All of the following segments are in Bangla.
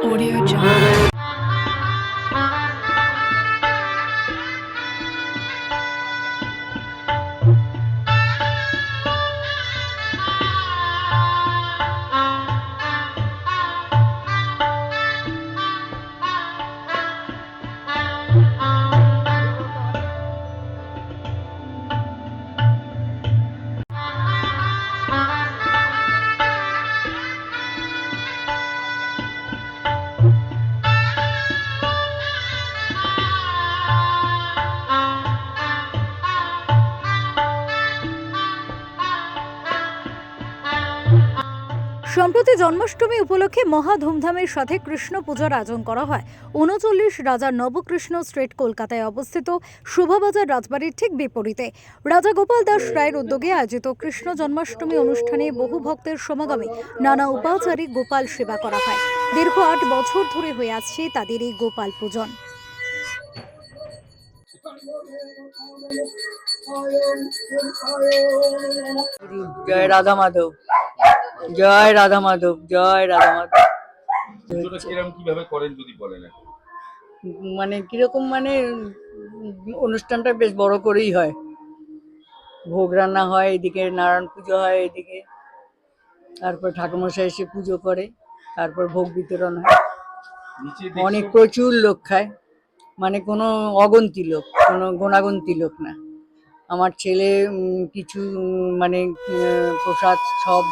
Audio Jungle. সম্প্রতি জন্মাষ্টমী উপলক্ষে মহা ধুমধামের সাথে কৃষ্ণ পূজার আয়োজন করা হয়। উনচল্লিশ রাজা নবকৃষ্ণ স্ট্রিট কলকাতায় অবস্থিত শোভাবাজার রাজবাড়ির ঠিক বিপরীতে। রাজা গোপাল দাস রায়ের উদ্যোগে আয়োজিত কৃষ্ণ জন্মাষ্টমী অনুষ্ঠানে বহু ভক্তের সমাগমে নানা উপাচারে গোপাল সেবা করা হয়। দীর্ঘ আট বছর ধরে হয়ে আসছে তাদের এই গোপাল পূজন। রাধা মাধব। জয় রাধা মাধব জয় রাধা মাধব। কীভাবে করেন যদি বলেন মানে কীরকম মানে অনুষ্ঠানটা বেশ বড় করেই হয়। ভোগ রান্না হয় এদিকে নারায়ণ পুজো হয় এদিকে তারপর ঠাকুরমশাই এসে পুজো করে তারপর ভোগ বিতরণ হয়। অনেক প্রচুর লোক খায় মানে কোনো অগন্তি লোক কোনো গোনাগন্তি লোক না। আমার ছেলে কিছু মানে প্রসাদ সব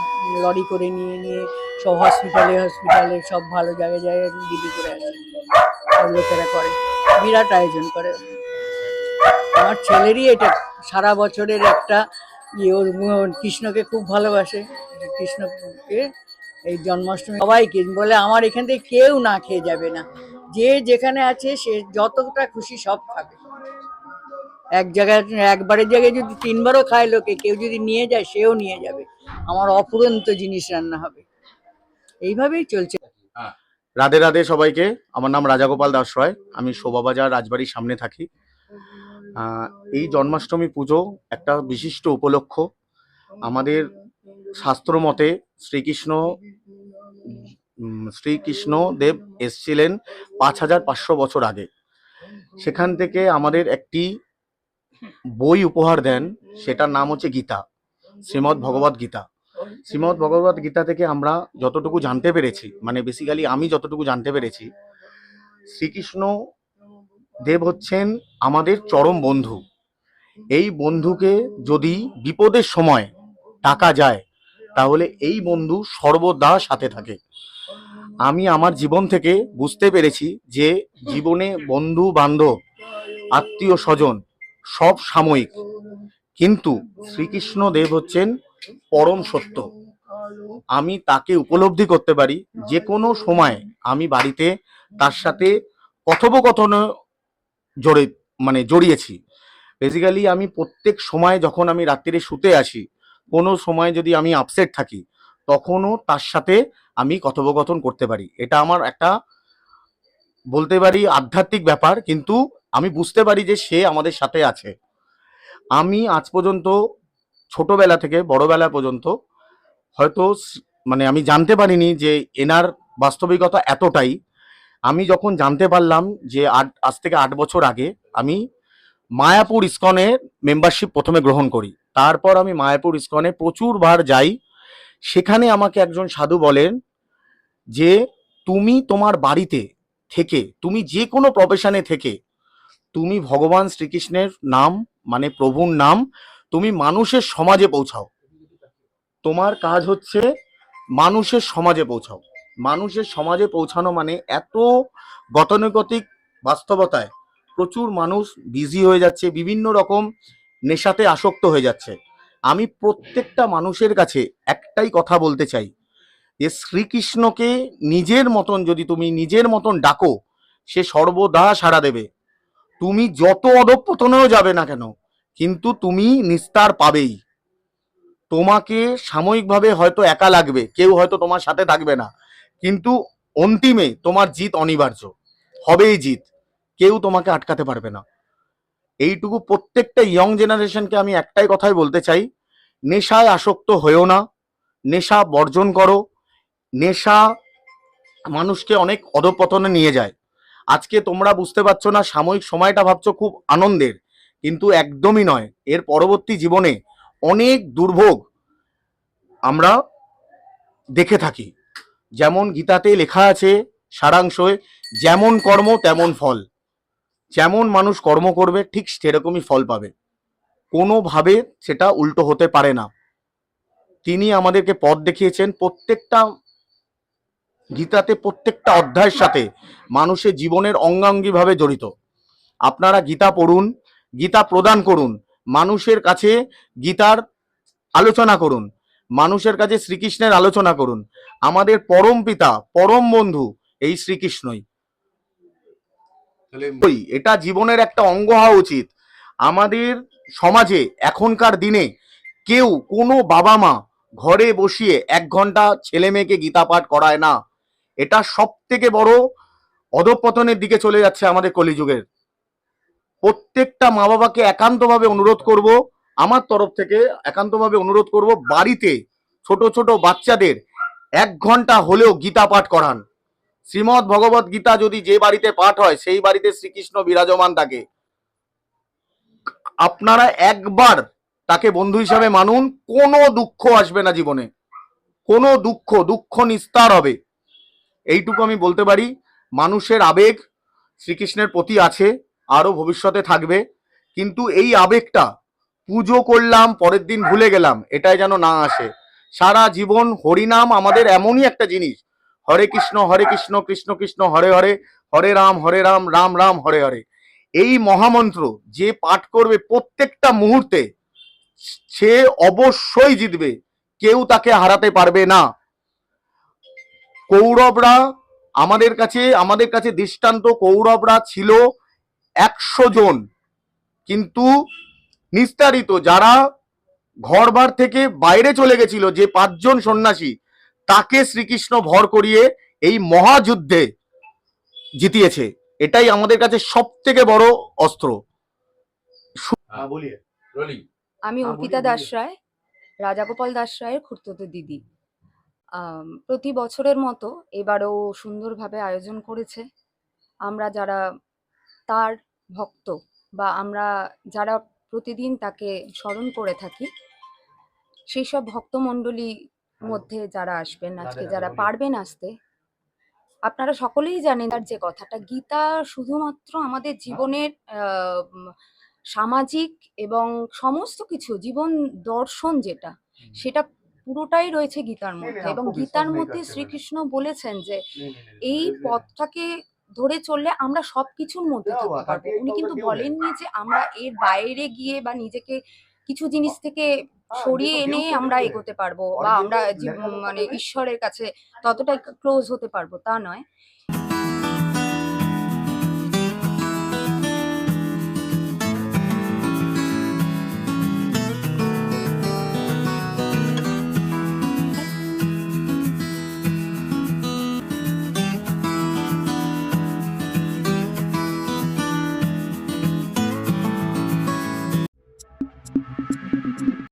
লরি করে নিয়ে নিয়ে সব হসপিটালে হসপিটালে সব ভালো জায়গায় জায়গায় বিলি করে আসে। লোকেরা করে। বিরাট আয়োজন করে। আমার ছেলেরই এটা সারা বছরের একটা ইয়ে। ওর কৃষ্ণকে খুব ভালোবাসে। কৃষ্ণকে এই জন্মাষ্টমী সবাইকে বলে, আমার এখান থেকে কেউ না খেয়ে যাবে না। যে যেখানে আছে, সে যতটা খুশি সব খাবে। এক জায়গায়, একবারের জায়গায় যদি তিনবারও খায় লোকে, কেউ যদি নিয়ে যায়, সেও নিয়ে যাবে। আমার অপুরন্ত জিনিস রান্না হবে। এইভাবেই চলছে। রাধে রাধে সবাইকে। আমার নাম রাজাগোপাল দাস রয়। আমি শোভাবাজার রাজবাড়ির সামনে থাকি। এই জন্মাষ্টমী পুজো একটা বিশিষ্ট উপলক্ষ। আমাদের শাস্ত্র মতে শ্রীকৃষ্ণ শ্রীকৃষ্ণ দেব এসছিলেন পাঁচ হাজার পাঁচশো বছর আগে। সেখান থেকে আমাদের একটি বই উপহার দেন, সেটার নাম হচ্ছে গীতা, শ্রীমদ্ ভগবত গীতা। শ্রীমদ্ ভগবত গীতা থেকে আমরা যতটুকু জানতে পেরেছি মানে বেসিক্যালি আমি যতটুকু জানতে পেরেছি, শ্রীকৃষ্ণ দেব হচ্ছেন আমাদের চরম বন্ধু। এই বন্ধুকে যদি বিপদের সময় টাকা যায়, তাহলে এই বন্ধু সর্বদা সাথে থাকে। আমি আমার জীবন থেকে বুঝতে পেরেছি যে জীবনে বন্ধু বান্ধব আত্মীয় স্বজন সব সাময়িক। কিন্তু শ্রীকৃষ্ণ দেব হচ্ছেন পরম সত্য। আমি তাকে উপলব্ধি করতে পারি যে কোনো সময় আমি বাড়িতে তার সাথে কথোপকথন জড়ে মানে জড়িয়েছি। বেসিক্যালি আমি প্রত্যেক সময় যখন আমি রাত্রিরে শুতে আসি, কোনো সময় যদি আমি আপসেট থাকি, তখনও তার সাথে আমি কথোপকথন করতে পারি। এটা আমার একটা বলতে পারি আধ্যাত্মিক ব্যাপার, কিন্তু আমি বুঝতে পারি যে সে আমাদের সাথে আছে। আমি আজ পর্যন্ত, ছোটবেলা থেকে, বড়বেলা পর্যন্ত, হয়তো মানে আমি জানতে পারিনি যে এনার বাস্তবিকতা এতটাই। আমি যখন জানতে পারলাম যে আট, আজ থেকে আট বছর আগে আমি মায়াপুর ইস্কনে মেম্বারশিপ প্রথমে গ্রহণ করি, তারপর আমি মায়াপুর ইস্কনে প্রচুরবার যাই। সেখানে আমাকে একজন সাধু বলেন যে, তুমি তোমার বাড়িতে থেকে, তুমি যে কোনো প্রফেশনে থেকে তুমি ভগবান শ্রীকৃষ্ণের নাম মানে প্রভুর নাম, তুমি মানুষের সমাজে পৌঁছাও। তোমার কাজ হচ্ছে মানুষের সমাজে পৌঁছাও। মানুষের সমাজে পৌঁছানো মানে এত গতানুগতিক বাস্তবতায় প্রচুর মানুষ বিজি হয়ে যাচ্ছে, বিভিন্ন রকম নেশাতে আসক্ত হয়ে যাচ্ছে। আমি প্রত্যেকটা মানুষের কাছে একটাই কথা বলতে চাই, যে শ্রীকৃষ্ণকে নিজের মতন যদি তুমি নিজের মতন ডাকো, সে সর্বদা সাড়া দেবে। তুমি যত অধঃপতনেও যাবে না কেন, কিন্তু তুমি নিস্তার পাবেই। তোমাকে সাময়িকভাবে হয়তো একা লাগবে, কেউ হয়তো তোমার সাথে থাকবে না, কিন্তু অন্তিমে তোমার জিত অনিবার্য। হবেই জিত, কেউ তোমাকে আটকাতে পারবে না। এইটুকু প্রত্যেকটা ইয়ং জেনারেশনকে আমি একটাই কথাই বলতে চাই, নেশায় আসক্ত হয়েও না, নেশা বর্জন করো, নেশা মানুষকে অনেক অধপতনে নিয়ে যায়। আজকে তোমরা বুঝতে পারছ না, সাময়িক সময়টা ভাবছ খুব আনন্দের, কিন্তু একদমই নয়। এর পরবর্তী জীবনে অনেক দুর্ভোগ আমরা দেখে থাকি। যেমন গীতাতে লেখা আছে সারাংশে যেমন কর্ম, তেমন ফল। যেমন মানুষ কর্ম করবে, ঠিক সেরকমই ফল পাবে। কোনোভাবে সেটা উল্টো হতে পারে না। তিনি আমাদেরকে পথ দেখিয়েছেন, প্রত্যেকটা গীতাতে প্রত্যেকটা অধ্যায়ের সাথে মানুষের জীবনের অঙ্গাঙ্গিভাবে জড়িত। আপনারা গীতা পড়ুন গীতা প্রদান করুন মানুষের কাছে গীতার আলোচনা করুন মানুষের কাছে শ্রীকৃষ্ণের আলোচনা করুন। আমাদের পরম পিতা পরম বন্ধু এই শ্রীকৃষ্ণই। ওই এটা জীবনের একটা অঙ্গ হওয়া উচিত। আমাদের সমাজে এখনকার দিনে কেউ কোনো বাবা মা ঘরে বসিয়ে এক ঘণ্টা ছেলে মেয়েকে গীতা পাঠ করায় না। এটা সব থেকে বড় অধপতনের দিকে চলে যাচ্ছে আমাদের কলিযুগের। প্রত্যেকটা মা বাবাকে একান্তভাবে অনুরোধ করব, আমার তরফ থেকে একান্তভাবে অনুরোধ করব, বাড়িতে ছোট ছোট বাচ্চাদের এক ঘণ্টা হলেও গীতা পাঠ করান। শ্রীমৎ ভগবত গীতা যদি যে বাড়িতে পাঠ হয়, সেই বাড়িতে শ্রীকৃষ্ণ বিরাজমান থাকে। আপনারা একবার তাকে বন্ধু হিসাবে মানুন, কোনো দুঃখ আসবে না জীবনে। কোনো দুঃখ দুঃখ নিস্তার হবে। এইটুকু আমি বলতে পারি, মানুষের আবেগ শ্রীকৃষ্ণের প্রতি আছে, আরও ভবিষ্যতে থাকবে। কিন্তু এই আবেগটা, পুজো করলাম, পরের দিন ভুলে গেলাম, এটাই যেন না আসে। সারা জীবন হরিনাম আমাদের এমনই একটা জিনিস। হরে কৃষ্ণ হরে কৃষ্ণ কৃষ্ণ কৃষ্ণ, হরে হরে হরে রাম হরে রাম রাম রাম, হরে হরে। এই মহামন্ত্র যে পাঠ করবে প্রত্যেকটা মুহূর্তে, সে অবশ্যই জিতবে। কেউ তাকে হারাতে পারবে না। কৌরবরা আমাদের কাছে আমাদের কাছে দৃষ্টান্ত কৌরবরা ছিল একশো জন। কিন্তু নিস্তারিত যারা ঘরবার থেকে বাইরে চলে গেছিল যে পাঁচজন সন্ন্যাসী তাকে শ্রীকৃষ্ণ ভর করিয়ে এই মহাযুদ্ধে জিতিয়েছে। এটাই আমাদের কাছে সব থেকে বড় অস্ত্র। হ্যাঁ, আমি হ্যাঁ, অর্পিতা দাস রায় রাজাগোপাল দাস রায়ের খুড়তুতো দিদি। প্রতি বছরের মতো এবারও সুন্দরভাবে আয়োজন করেছে। আমরা যারা তার ভক্ত বা আমরা যারা প্রতিদিন তাকে স্মরণ করে থাকি সেই সব ভক্তমণ্ডলী মধ্যে যারা আসবেন আজকে যারা পারবেন আসতে আপনারা সকলেই জানেন তার যে কথাটা। গীতা শুধুমাত্র আমাদের জীবনের সামাজিক এবং সমস্ত কিছু জীবন দর্শন যেটা সেটা পুরোটাই রয়েছে গীতার মধ্যে এবং গীতার মধ্যে শ্রীকৃষ্ণ বলেছেন যে এই পথটাকে ধরে চললে আমরা সবকিছুর মধ্যে থাকতে পারব। উনি কিন্তু বলেননি যে আমরা এর বাইরে গিয়ে বা নিজেকে কিছু জিনিস থেকে সরিয়ে এনে আমরা এগোতে পারব বা আমরা মানে ঈশ্বরের কাছে ততটা ক্লোজ হতে পারব তা নয়।